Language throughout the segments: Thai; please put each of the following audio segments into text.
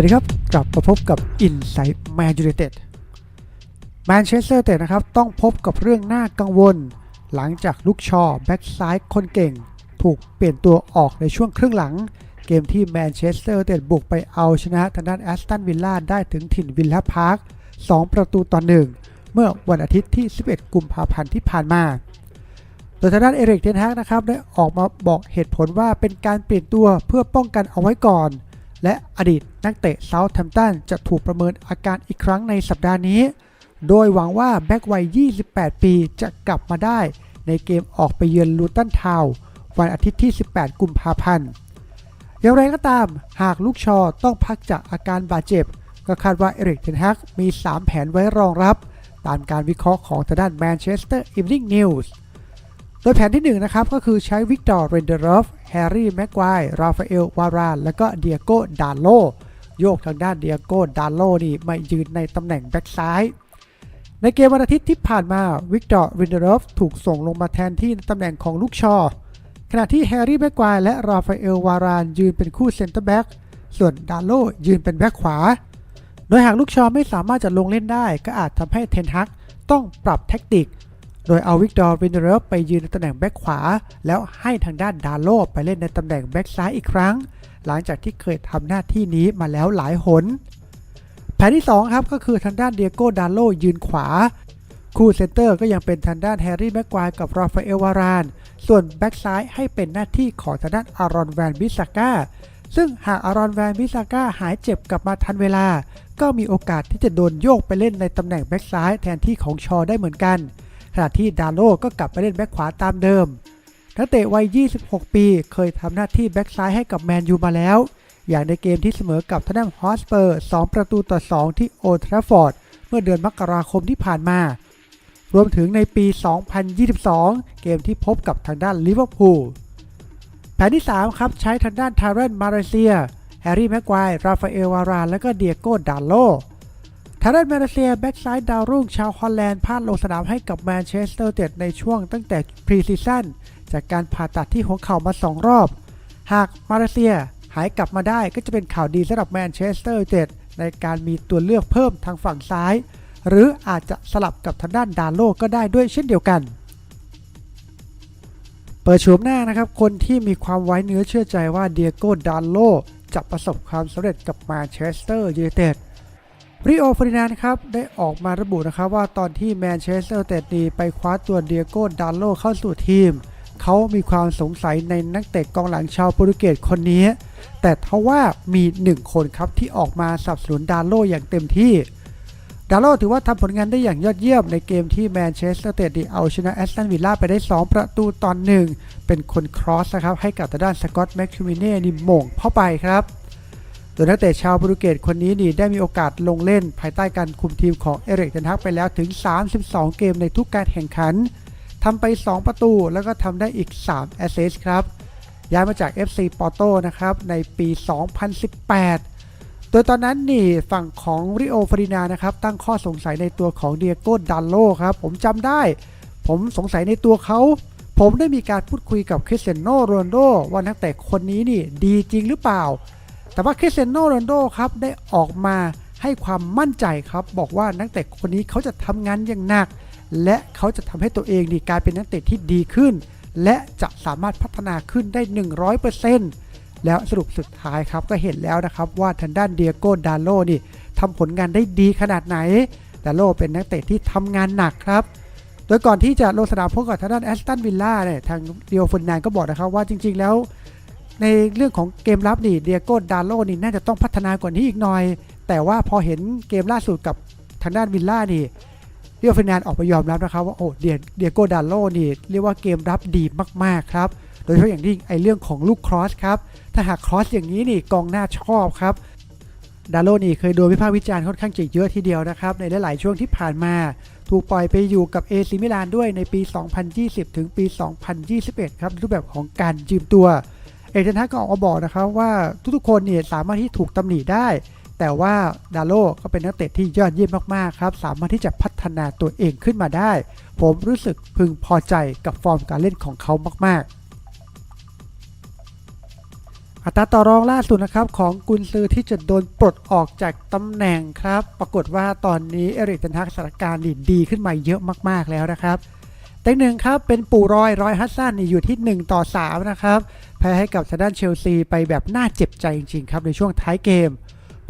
วัสดีครับ กลับมาพบกับ Inside Man United แมนเชสเตอร์เตนะครับ ต้องพบกับเรื่องน่ากังวล หลังจากลุกชอแบ็กซ้ายคนเก่ง ถูกเปลี่ยนตัวออกในช่วงครึ่งหลัง เกมที่แมนเชสเตอร์เตบุกไปเอาชนะทางด้านแอสตันวิลล่าได้ถึงถิ่นวิลล่าพาร์ค 2 ประตูต่อหนึ่งเมื่อวันอาทิตย์ที่ 11 กุมภาพันธ์ที่ผ่านมาโดยทางด้านเอริกเทนฮากนะครับได้ออกมาบอกเหตุผลว่าเป็นการเปลี่ยนตัวเพื่อป้องกันเอาไว้ก่อน และอดีตนักเตะเซาท์แฮมป์ตันจะถูกประเมินอาการอีกครั้งในสัปดาห์นี้ โดยหวังว่าแบ็กวัย 28 ปีจะกลับมาได้ในเกมออกไปเยือนลูตันทาววันอาทิตย์ที่ 18 กุมภาพันธ์อย่างไรก็ตาม หากลูกชอต้องพักจากอาการบาดเจ็บ ก็คาดว่าเอริกเทนฮักมี 3 แผนไว้รองรับ ตามการวิเคราะห์ของทางด้านแมนเชสเตอร์อีฟนิ่งนิวส์ ยแผนที่1นะครับก็คือใช้วิกตอร์เรนเดอรอฟแฮร์รี่แม็กควายราฟาเอลวารานและก็เดียโก้ดาโลโยกทางด้านเดียโก้ดาโลนี่ไมายืนในตำแหน่งแบ็กซ้าย ในเกมวันอาทิตย์ที่ผ่านมาวิกตอร์เรนเดอรอฟถูกส่งลงมาแทนที่ในตำแหน่งของลูกชอ ขณะที่แฮร์รี่แม็กควายและราฟาเอลวารานยืนเป็นคู่เซนเตอร์แบ็กส่วนดาโลยืนเป็นแบ็กขวา โดยหากลูกชอไม่สามารถจะลงเล่นได้ ก็อาจทำให้เทนฮักต้องปรับแท็กติก โดยเอาวิกตอร์วินเดอร์ไปยืนในตำแหน่งแบ็กขวา แล้วให้ทางด้านดาโลไปเล่นในตำแหน่งแบ็กซ้ายอีกครั้ง หลังจากที่เคยทำหน้าที่นี้มาแล้วหลายหน แผนที่ 2 ครับ ก็คือทางด้านเดียโก้ดาโลยืนขวา คู่เซนเตอร์ก็ยังเป็นทางด้านแฮร์รี่แม็กควายกับราฟาเอลวาราน ส่วนแบ็กซ้ายให้เป็นหน้าที่ของทางด้านอารอนแวนบิสาก้าซึ่งหากอารอนแวนบิสาก้าหายเจ็บกลับมาทันเวลา ก็มีโอกาสที่จะโดนโยกไปเล่นในตำแหน่งแบ็กซ้ายแทนที่ของชอได้เหมือนกัน ณะที่ดาโลก็กลับไปเล่นแบ็กขวาตามเดิม นักเตะวัย 26 ปีเคยทำหน้าที่แบ็กซ้ายให้กับแมนยูมาแล้ว อย่างในเกมที่เสมอกับทนแนมฮอสเปอร์ 2 ประตูต่อ 2 ที่โอทราฟอร์ด เมื่อเดือนมกราคมที่ผ่านมา รวมถึงในปี 2022 เกมที่พบกับทางด้านลิเวอร์พูล แผนที่ 3 ครับใช้ทางด้านทาร์เรนมาเลเซีย แฮร์รี่แม็กควายราฟาเอลวาราน และก็เดียโก้ ดาโล ทางด้านมาเลเซียแบ็กซ้ายดาวรุ่งชาวฮอลแลนด์พลาดลงสนามให้กับแมนเชสเตอร์เต็ดในช่วงตั้งแต่พรีซีซั่นจากการผ่าตัดที่หัวเข่ามา 2 รอบ หากมาเลเซียหายกลับมาได้ก็จะเป็นข่าวดีสำหรับแมนเชสเตอร์เต็ดในการมีตัวเลือกเพิ่มทางฝั่งซ้าย หรืออาจจะสลับกับทางด้านดาโลก็ได้ด้วยเช่นเดียวกัน เปิดโฉมหน้านะครับคนที่มีความไว้เนื้อเชื่อใจว่าเดียโก้ดาโลจะประสบความสำเร็จกับแมนเชสเตอร์ยูไนเต็ด ริโอฟรินานครับได้ออกมาระบุนะครับว่าตอนที่แมนเชสเตอร์เตดนีไปคว้าตัวเดียโก้ดาโลเข้าสู่ทีม เขามีความสงสัยในนักเตะกองหลังชาวโปรตุเกสคนนี้ แต่ทว่ามีหนึ่งคนครับที่ออกมาสับสนุนดาโลอย่างเต็มที่ ดาโลถือว่าทำผลงานได้อย่างยอดเยี่ยมในเกมที่แมนเชสเตอร์เตดนีเอาชนะแอสตันวิลล่าไปได้ 2 ประตูตอนหนึ่งเป็นคนครอสนะครับให้กับทางด้านสกอตแม็กคิมิเน่นี่หม่งเข้าไปครับ ดยนักเตะชาวโปรตุเกสคนนี้นี่ได้มีโอกาสลงเล่น ภายใต้การคุมทีมของเอริกเทนฮักไปแล้วถึง 32 เกมในทุกการแข่งขันทำไป 2 ประตูแล้วก็ทำได้อีก 3 แอสเซสครับ ย้ายมาจาก FC ปอร์โตนะครับ ในปี 2018 โดยตอนนั้นนี่ฝั่งของริโอฟรินานะครับ ตั้งข้อสงสัยในตัวของเดียโก้ดันโลครับ ผมจำได้ ผมสงสัยในตัวเขา ผมได้มีการพูดคุยกับคริสเตียโนโรนโดว่านักเตะคนนี้นี่ดีจริงหรือเปล่า แต่ว่าคริสเตียโนโรนโดครับได้ออกมาให้ความมั่นใจครับ บอกว่านักเตะคนนี้เขาจะทำงานอย่างหนัก และเขาจะทำให้ตัวเองนี่กลายเป็นนักเตะที่ดีขึ้น และจะสามารถพัฒนาขึ้นได้ 100%แล้วสรุปสุดท้ายครับก็เห็นแล้วนะครับว่าทางด้านเดียโก้ดาโลนี่ทำผลงานได้ดีขนาดไหนดาโลเป็นนักเตะที่ทำงานหนักครับ โดยก่อนที่จะลงสนามพบกับทางด้านแอสตันวิลล่าเนี่ยทางเดียโฟนนานก็บอกนะครับว่าจริง ๆ แล้ว ในเรื่องของเกมรับนี่เดียโก้ดาโลนี่น่าจะต้องพัฒนากว่านี้อีกหน่อย แต่ว่าพอเห็นเกมล่าสุดกับทางด้านวิลล่านี่เรียกฟินานออกมายอมรับนะครับว่าโอ้เดียเดียโก้ดาโลนี่เรียกว่าเกมรับดีมากๆครับโดยเฉพาะอย่างยิ่งไอเรื่องของลูกครอสครับถ้าหากครอสอย่างนี้นี่กองหน้าชอบครับดาโลนี่เคยโดนวิพากษ์วิจารณ์ค่อนข้างจเยอะทีเดียวนะครับในหลายๆช่วงที่ผ่านมา ถูกปล่อยไปอยู่กับเอซิมิลานด้วยในปี 2020 ถึงปี 2021 ครับรูปแบบของการยืมตัว เอกเทนฮักก็ออกมาบอกนะครับว่าทุกๆคนเนี่ยสามารถที่ถูกตำหนิได้ แต่ว่าดาโลก็เป็นนักเตะที่ยอดเยี่ยมมากๆครับ สามารถที่จะพัฒนาตัวเองขึ้นมาได้ ผมรู้สึกพึงพอใจกับฟอร์มการเล่นของเขามากๆอัตราต่อรองล่าสุดนะครับของกุนซือที่จะโดนปลดออกจากตำแหน่งครับ ปรากฏว่าตอนนี้เอริกเทนฮักสถานการณ์ดีดีขึ้นมาเยอะมากๆแล้วนะครับเต็งหนึ่งครับเป็นปู่รอยรอยฮัสซันอยู่ที่ 1 ต่อ 3 นะครับ แพ้ให้กับทางด้านเชลซีไปแบบน่าเจ็บใจจริงๆครับในช่วงท้ายเกม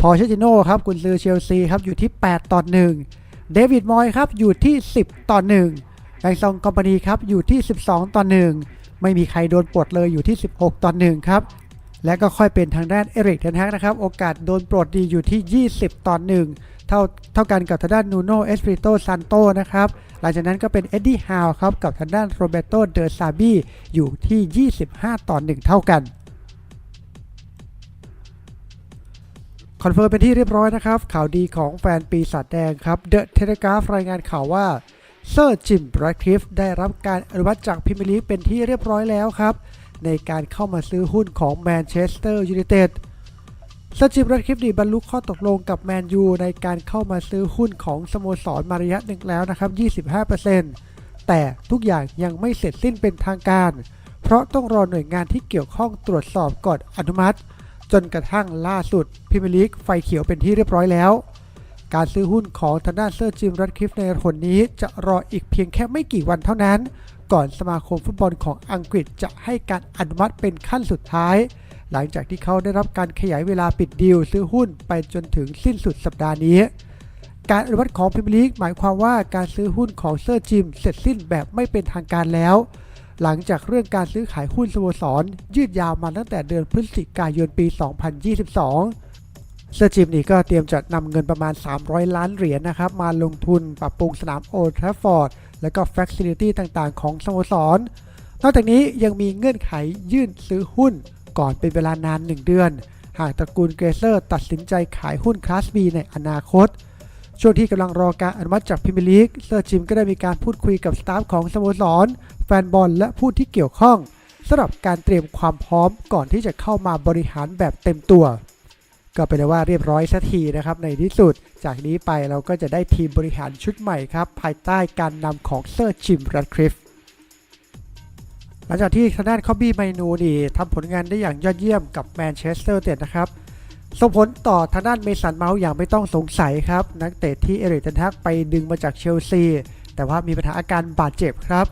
พอเชติโน่ครับกุนซือเชลซีครับอยู่ที่ 8 ต่อ 1 เดวิดมอยครับอยู่ที่ 10 ต่อ 1แบงซองคอมพานีครับอยู่ที่ 12 ต่อ 1 ไม่มีใครโดนปลดเลยอยู่ที่ 16 ต่อ 1 ครับ และก็ค่อยเป็นทางด้านเอริกเทนแฮกนะครับโอกาสโดนปลดดีอยู่ที่ 20 ต่อ 1 เท่าเท่ากันกับทางด้านนูโนเอสปริโตซันโตนะครับ หลังจากนั้นก็เป็นเอ็ดดี้ฮาวครับกับทางด้านโรเบโตเดอซาบีอยู่ที่ 25 ต่อ 1 เท่ากันคอนเฟิร์มเป็นที่เรียบร้อยนะครับ ข่าวดีของแฟนปีศาจแดงครับเดอะเทเลกราฟรายงานข่าวว่าเซอร์จิมแบรดคลิฟได้รับการอนุมัติจากพรีเมียร์ลีเป็นที่เรียบร้อยแล้วครับ ในการเข้ามาซื้อหุ้นของแมนเชสเตอร์ยูไนเต็ด ซจิมแบรดคลิฟดีบรรลุข้อตกลงกับแมนยูในการเข้ามาซื้อหุ้นของสโมสรมาระยะหนึ่งแล้วนะครับ 25%แต่ทุกอย่างยังไม่เสร็จสิ้นเป็นทางการ เพราะต้องรอหน่วยงานที่เกี่ยวข้องตรวจสอบก่อนอนุมัติ จนกระทั่งล่าสุดพรีเมียร์ลีกไฟเขียวเป็นที่เรียบร้อยแล้ว การซื้อหุ้นของทางด้านเซอร์จิมรัดคลิฟในผลนี้จะรออีกเพียงแค่ไม่กี่วันเท่านั้น ก่อนสมาคมฟุตบอลของอังกฤษจะให้การอนุมัติเป็นขั้นสุดท้าย หลังจากที่เขาได้รับการขยายเวลาปิดดีลซื้อหุ้นไปจนถึงสิ้นสุดสัปดาห์นี้ การอนุมัติของพรีเมียร์ลีกหมายความว่าการซื้อหุ้นของเซอร์จิมเสร็จสิ้นแบบไม่เป็นทางการแล้ว หลังจากเรื่องการซื้อขายหุ้นสโมสร ยืดยาวมาตั้งแต่เดือนพฤศจิกายนปี 2022เซอร์จิมนี่ก็เตรียมจะนำเงินประมาณ 300 ล้านเหรียญนะครับ มาลงทุนปรับปรุงสนามโอทรฟฟอร์ด และก็ f ฟ c i ลิตี้ต่างๆ ของสโมสร นอกจากนี้ยังมีเงื่อนไขยื่นซื้อหุ้น ก่อนเป็นเวลานาน 1 เดือน หากตระกูลเกรเซอร์ตัดสินใจขายหุ้นคลาส B ในอนาคต ช่วงที่กำลังรอการอนุมัติจากพรีเมียร์ลีกเซอร์จิมก็ได้มีการพูดคุยกับสตาฟของสโมสร แฟนบอลและผู้ที่เกี่ยวข้องสำหรับการเตรียมความพร้อมก่อนที่จะเข้ามาบริหารแบบเต็มตัว ก็เป็นว่าเรียบร้อยสักทีนะครับในที่สุด จากนี้ไปเราก็จะได้ทีมบริหารชุดใหม่ครับภายใต้การนำของเซอร์จิมรัดคลิฟ หลังจากที่ทางด้านคอบบี้ไมนูนี่ทำผลงานได้อย่างยอดเยี่ยมกับแมนเชสเตอร์เต็ดนะครับส่งผลต่อทางด้านเมสันเมาส์อย่างไม่ต้องสงสัยครับ นักเตะที่เอริกเทนทักไปดึงมาจากเชลซี แต่ว่ามีปัญหาอาการบาดเจ็บครับ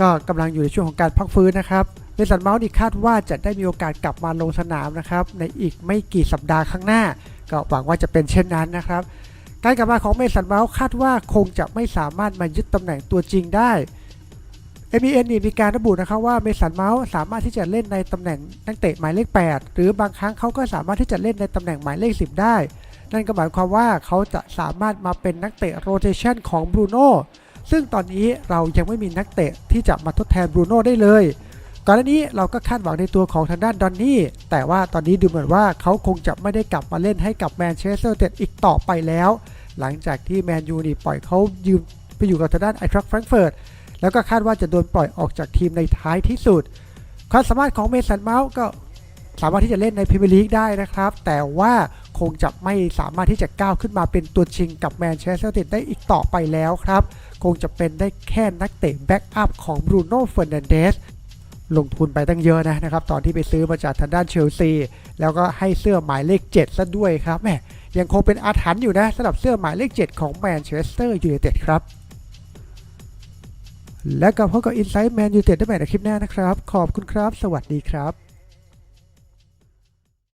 ก็กำลังอยู่ในช่วงของการพักฟื้นนะครับเมสันเมาส์นี่คาดว่าจะได้มีโอกาสกลับมาลงสนามนะครับในอีกไม่กี่สัปดาห์ข้างหน้า ก็หวังว่าจะเป็นเช่นนั้นนะครับการกลับมาของเมสันเมาส์คาดว่าคงจะไม่สามารถมายึดตำแหน่งตัวจริงได้ MBN นี่มีการระบุนะครับว่าเมสันเมาส์สามารถที่จะเล่นในตำแหน่งนักเตะหมายเลข 8 หรือบางครั้งเขาก็สามารถที่จะเล่นในตำแหน่งหมายเลข 10 ได้ นั่นก็หมายความว่าเขาจะสามารถมาเป็นนักเตะโรเ t ชันของบรูโน่ซึ่งตอนนี้เรายังไม่มีนักเตะที่จะมาทดแทนบรูโน่ได้เลย ก่อนหน้านี้เราก็คาดหวังในตัวของทางด้านดอนนี่ แต่ว่าตอนนี้ดูเหมือนว่าเขาคงจะไม่ได้กลับมาเล่นให้กับแมนเชสเตอร์เต็ดอีกต่อไปแล้ว หลังจากที่แมนยูนี่ปล่อยเขายืมไปอยู่กับทางด้านไอทรัคแฟรงก์เฟิร์ต แล้วก็คาดว่าจะโดนปล่อยออกจากทีมในท้ายที่สุด ความสามารถของเมสันเมาส์ก็สามารถที่จะเล่นในพรีเมียร์ลีกได้นะครับ แต่ว่าคงจะไม่สามารถที่จะก้าวขึ้นมาเป็นตัวจริงกับแมนเชสเตอร์ยูไนเต็ดได้อีกต่อไปแล้วครับ คงจะเป็นได้แค่นักเตะแบ็กอัพของบรูโน่เฟอร์นันเดสลงทุนไปตั้งเยอะนะนะครับ ตอนที่ไปซื้อมาจากทางด้านเชลซี แล้วก็ให้เสื้อหมายเลข 7 ซะด้วยครับแหมยังคงเป็นอาถรรพ์อยู่นะสำหรับเสื้อหมายเลข 7 ของแมนเชสเตอร์ยูไนเต็ดครับ และกับพบกับ Inside Man United ได้ใหม่ในคลิปหน้านะครับ ขอบคุณครับ สวัสดีครับ